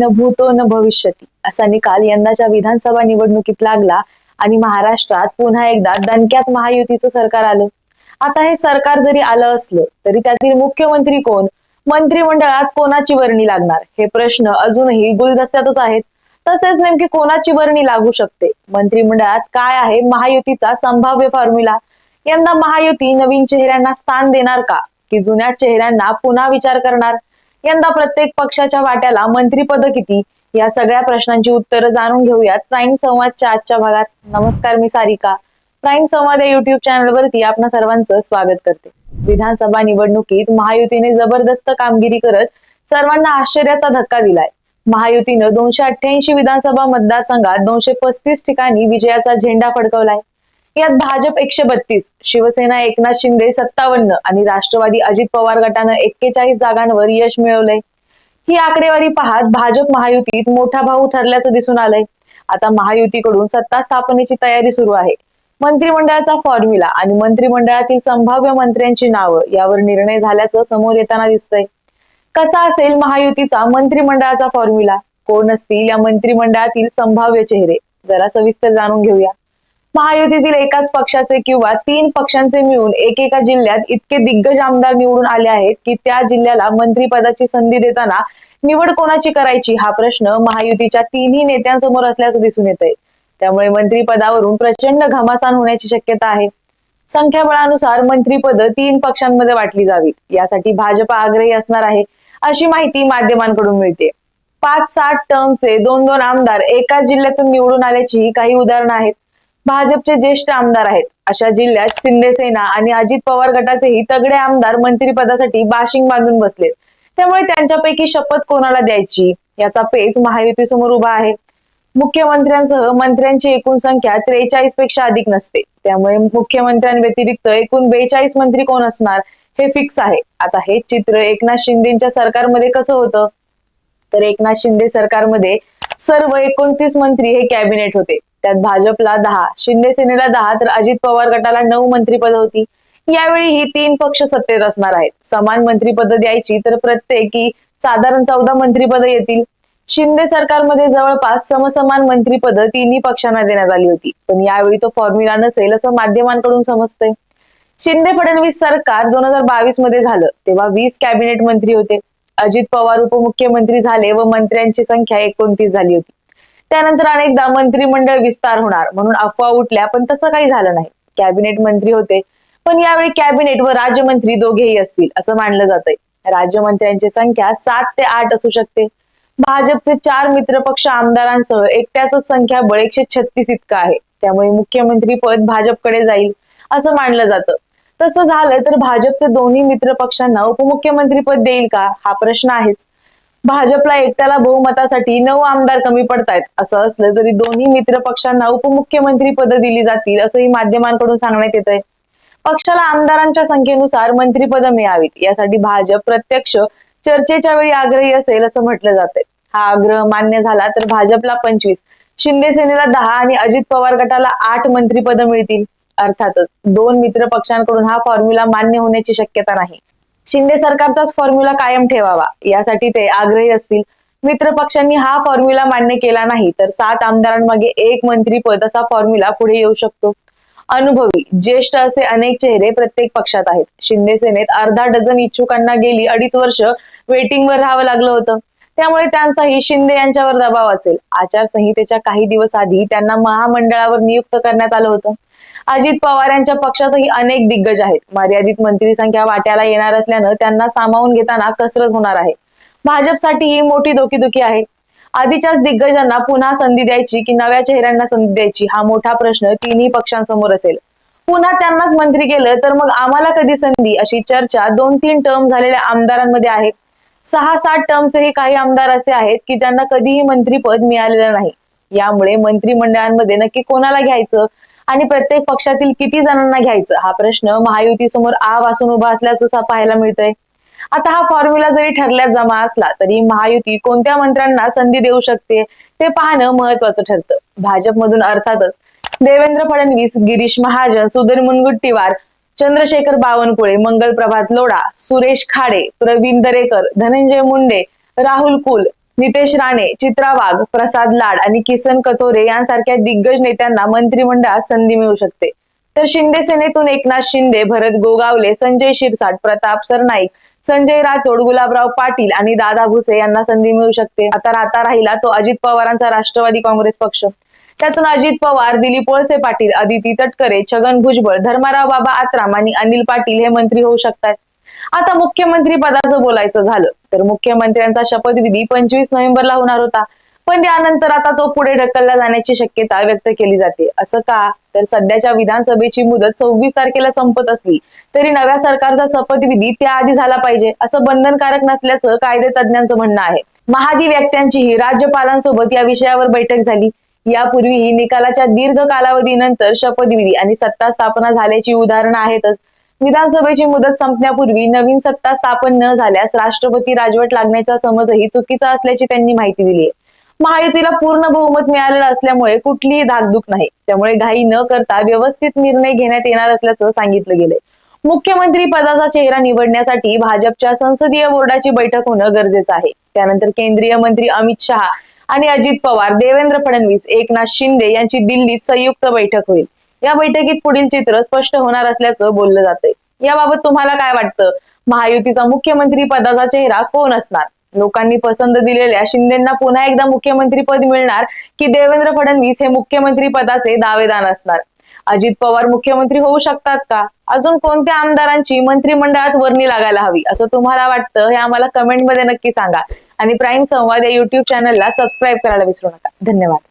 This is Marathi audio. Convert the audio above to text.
न भूतो न भविष्यती. असा निकाल यंदाच्या विधानसभा निवडणुकीत लागला आणि महाराष्ट्रात पुन्हा एकदा दणक्यात महायुतीचं सरकार आलं. आता हे सरकार जरी आलं असलं तरी त्यातील मुख्यमंत्री कोण? मंत्रिमंडळात कोणाची वर्णी लागणार? हे प्रश्न अजूनही गुलदस्त्यातच आहेत. तसेच नेमकी कोणाची वर्णी लागू शकते? मंत्रिमंडळात काय आहे महायुतीचा संभाव्य फॉर्म्युला यंदा महायुती नवीन चेहऱ्यांना स्थान देणार का? की जुन्या चेहऱ्यांना पुन्हा विचार करणार? यंदा प्रत्येक पक्षाच्या वाट्याला मंत्रीपद किती? या सगळ्या प्रश्नांची उत्तरं जाणून घेऊयात. प्राईम संवादच्या आजच्या भागात नमस्कार मी सारिका. प्राईम संवाद या युट्यूब चॅनलवरती आपणा सर्वांचं स्वागत करते. विधानसभा निवडणुकीत महायुतीने जबरदस्त कामगिरी करत सर्वांना आश्चर्याचा धक्का दिलाय. महायुतीनं दोनशे अठ्ठ्याऐंशी विधानसभा मतदारसंघात दोनशे पस्तीस ठिकाणी विजयाचा झेंडा फडकवलाय. यात भाजप एकशे बत्तीस शिवसेना एकनाथ शिंदे सत्तावन्न आणि राष्ट्रवादी अजित पवार गटानं एक्केचाळीस जागांवर यश मिळवलंय. ही आकडेवारी पाहत भाजप महायुतीत मोठा भाऊ ठरल्याचं दिसून आलंय. आता महायुतीकडून सत्ता स्थापनेची तयारी सुरू आहे. मंत्रिमंडळाचा फॉर्म्युला आणि मंत्रिमंडळातील संभाव्य मंत्र्यांची नावं यावर निर्णय झाल्याचं समोर येताना दिसतंय. कसा असेल महायुतीचा मंत्रिमंडळाचा फॉर्म्युला कोण असतील या मंत्रिमंडळातील संभाव्य चेहरे? जरा सविस्तर जाणून घेऊया. महायुतीतील एकाच पक्षाचे किंवा तीन पक्षांचे मिळून एकेका जिल्ह्यात इतके दिग्गज आमदार निवडून आले आहेत की त्या जिल्ह्याला मंत्रीपदाची संधी देताना निवड कोणाची करायची हा प्रश्न महायुतीच्या तिन्ही नेत्यांसमोर असल्याचं दिसून येत आहे त्यामुळे मंत्रीपदावरून प्रचंड घमासान होण्याची शक्यता आहे. संख्याबळानुसार मंत्रीपद तीन पक्षांमध्ये वाटली जावीत. यासाठी भाजप आग्रही असणार आहे अशी माहिती माध्यमांकडून मिळते. पाच सात टर्मचे दोन दोन आमदार एकाच जिल्ह्यातून निवडून आल्याची काही उदाहरणं आहेत. भाजपचे ज्येष्ठ आमदार आहेत. अशा जिल्ह्यात शिंदेसेना आणि अजित पवार गटाचेही तगडे आमदार मंत्रिपदासाठी बाशिंग बांधून बसलेत. त्यामुळे त्यांच्यापैकी शपथ कोणाला द्यायची? याचा पेच महायुती समोर उभा आहे. मुख्यमंत्र्यांसह मंत्र्यांची एकूण संख्या त्रेचाळीसपेक्षा अधिक नसते. त्यामुळे मुख्यमंत्र्यांव्यतिरिक्त एकूण बेचाळीस मंत्री कोण असणार हे फिक्स आहे. आता हे चित्र एकनाथ शिंदेच्या सरकारमध्ये कसं होतं? तर एकनाथ शिंदे सरकारमध्ये सर्व एकोणतीस मंत्री हे कॅबिनेट होते. त्यात भाजपला दहा शिंदे सेनेला दहा तर अजित पवार गटाला नऊ मंत्रीपद होती. यावेळी ही तीन पक्ष सत्तेत असणार आहेत. समान मंत्रीपद द्यायची तर प्रत्येकी साधारण चौदा मंत्रीपद येतील. शिंदे सरकारमध्ये जवळपास समसमान मंत्रीपद तिन्ही पक्षांना देण्यात आली होती. पण यावेळी तो फॉर्म्युला नसेल असं माध्यमांकडून समजतंय. शिंदे फडणवीस सरकार दोन हजार बावीसमध्ये झालं तेव्हा वीस कॅबिनेट मंत्री होते. अजित पवार उपमुख्यमंत्री झाले व मंत्र्यांची संख्या एकोणतीस झाली होती. त्यानंतर अनेकदा मंत्रिमंडळ विस्तार होणार म्हणून अफवा उठल्या पण तसं काही झालं नाही. कॅबिनेट मंत्री होते पण यावेळी कॅबिनेट व राज्यमंत्री दोघेही असतील असं मानलं जातंय. राज्यमंत्र्यांची संख्या सात ते आठ असू शकते. भाजपचे चार मित्रपक्ष आमदारांसह एकट्याच संख्या बळ एकशे छत्तीस इतकं आहे. त्यामुळे मुख्यमंत्री पद भाजपकडे जाईल असं मानलं जातं. तसं झालं तर भाजपचे दोन्ही मित्र पक्षांना उपमुख्यमंत्री पद देईल का? हा प्रश्न आहेच. भाजपला एकट्याला बहुमतासाठी नऊ आमदार कमी पडतायत. असं असलं तरी दोन्ही मित्र पक्षांना उपमुख्यमंत्री पद दिली जातील असंही माध्यमांकडून सांगण्यात येत आहे पक्षाला आमदारांच्या संख्येनुसार मंत्रिपद मिळावीत. यासाठी भाजप प्रत्यक्ष चर्चेच्या वेळी आग्रही असेल असं म्हटलं जातंय. हा आग्रह मान्य झाला तर भाजपला पंचवीस शिंदे सेनेला दहा आणि अजित पवार गटाला आठ मंत्रिपद मिळतील. अर्थातच दोन मित्र पक्षांकडून हा फॉर्म्युला मान्य होण्याची शक्यता नाही. शिंदे सरकारचाच फॉर्म्युला कायम ठेवावा यासाठी ते आग्रही असतील. मित्र पक्षांनी हा फॉर्म्युला मान्य केला नाही तर सात आमदारांमागे एक मंत्रीपद असा फॉर्म्युला पुढे येऊ शकतो. अनुभवी ज्येष्ठ असे अनेक चेहरे प्रत्येक पक्षात आहेत. शिंदे सेनेत अर्धा डझन इच्छुकांना गेली अडीच वर्ष वेटिंगवर राहावं लागलं होतं. त्यामुळे त्यांचाही शिंदे यांच्यावर दबाव असेल. आचारसंहितेच्या काही दिवस आधी त्यांना महामंडळावर नियुक्त करण्यात आलं होतं. अजित पवार यांच्या पक्षातही अनेक दिग्गज आहेत. मर्यादित मंत्री संख्या वाट्याला येणार असल्यानं त्यांना सामावून घेताना कसरत होणार आहे. भाजपसाठी ही मोठी डोकीदुखी आहे. आधीच्याच दिग्गजांना पुन्हा संधी द्यायची की नव्या चेहऱ्यांना संधी द्यायची हा मोठा प्रश्न तिन्ही पक्षांसमोर असेल. पुन्हा त्यांनाच मंत्री केलं तर मग आम्हाला कधी संधी? अशी चर्चा दोन तीन टर्म झालेल्या आमदारांमध्ये आहे. सहा सात टर्मचेही काही आमदार असे आहेत की ज्यांना कधीही मंत्रीपद मिळालेलं नाही. यामुळे मंत्रिमंडळांमध्ये नक्की कोणाला घ्यायचं? आणि प्रत्येक पक्षातील किती जणांना घ्यायचं? हा प्रश्न महायुतीसमोर आ वासून उभा असल्याचं पाहायला मिळतंय. आता हा फॉर्म्युला जरी ठरल्यात जमा असला तरी महायुती कोणत्या मंत्र्यांना संधी देऊ शकते ते पाहणं महत्वाचं ठरतं. भाजपमधून अर्थातच देवेंद्र फडणवीस गिरीश महाजन सुधीर मुनगुट्टीवार चंद्रशेखर बावनकुळे मंगल प्रभात लोढा सुरेश खाडे प्रवीण दरेकर धनंजय मुंडे राहुल कुल नितेश राणे चित्रा वाघ प्रसाद लाड आणि किसन कथोरे यांसारख्या दिग्गज नेत्यांना मंत्रिमंडळात संधी मिळू शकते. तर शिंदे सेनेतून एकनाथ शिंदे भरत गोगावले संजय शिरसाट प्रताप सरनाईक संजय राठोड गुलाबराव पाटील आणि दादा भुसे यांना संधी मिळू शकते. आता राहता राहिला तो अजित पवारांचा राष्ट्रवादी काँग्रेस पक्ष. त्यातून अजित पवार दिलीप वळसे पाटील अदिती तटकरे छगन भुजबळ धर्माराव बाबा आत्राम आणि अनिल पाटील हे मंत्री होऊ शकतात. आता मुख्यमंत्री पदाचं बोलायचं झालं तर मुख्यमंत्र्यांचा शपथविधी पंचवीस नोव्हेंबरला होणार होता. पण त्यानंतर आता तो पुढे ढकलला जाण्याची शक्यता व्यक्त केली जाते. असं का? तर सध्याच्या विधानसभेची मुदत सव्वीस तारखेला संपत असली तरी नव्या सरकारचा शपथविधी त्याआधी झाला पाहिजे असं बंधनकारक नसल्याचं कायदे तज्ञांचं म्हणणं आहे. महाधिव्यक्त्यांचीही राज्यपालांसोबत या विषयावर बैठक झाली. यापूर्वीही निकालाच्या दीर्घ कालावधीनंतर शपथविधी आणि सत्ता स्थापना झाल्याची उदाहरणं आहेतच. विधानसभेची मुदत संपण्यापूर्वी नवीन सत्ता स्थापन न झाल्यास राष्ट्रपती राजवट लागण्याचा समजही चुकीचा असल्याची त्यांनी माहिती दिली आहे. महायुतीला पूर्ण बहुमत मिळालेलं असल्यामुळे कुठलीही धाकधूक नाही. त्यामुळे घाई न करता व्यवस्थित निर्णय घेण्यात येणार असल्याचं सांगितलं गेलंय. मुख्यमंत्री पदाचा चेहरा निवडण्यासाठी भाजपच्या संसदीय बोर्डाची बैठक होणं गरजेचं आहे. त्यानंतर केंद्रीय मंत्री अमित शहा आणि अजित पवार देवेंद्र फडणवीस एकनाथ शिंदे यांची दिल्लीत संयुक्त बैठक होईल. या बैठकीत पुढील चित्र स्पष्ट होणार असल्याचं बोललं जातंय. याबाबत तुम्हाला काय वाटतं? महायुतीचा मुख्यमंत्री पदाचा चेहरा कोण असणार? लोकांनी पसंत दिलेल्या शिंदेना पुन्हा एकदा मुख्यमंत्री पद मिळणार की देवेंद्र फडणवीस हे मुख्यमंत्री पदाचे दावेदार असणार? अजित पवार मुख्यमंत्री होऊ शकतात का? अजून कोणत्या आमदारांची मंत्रिमंडळात वर्णी लागायला हवी? असं तुम्हाला वाटतं हे आम्हाला कमेंटमध्ये नक्की सांगा. आणि प्राईम संवाद या युट्यूब चॅनलला सबस्क्राईब करायला विसरू नका. धन्यवाद.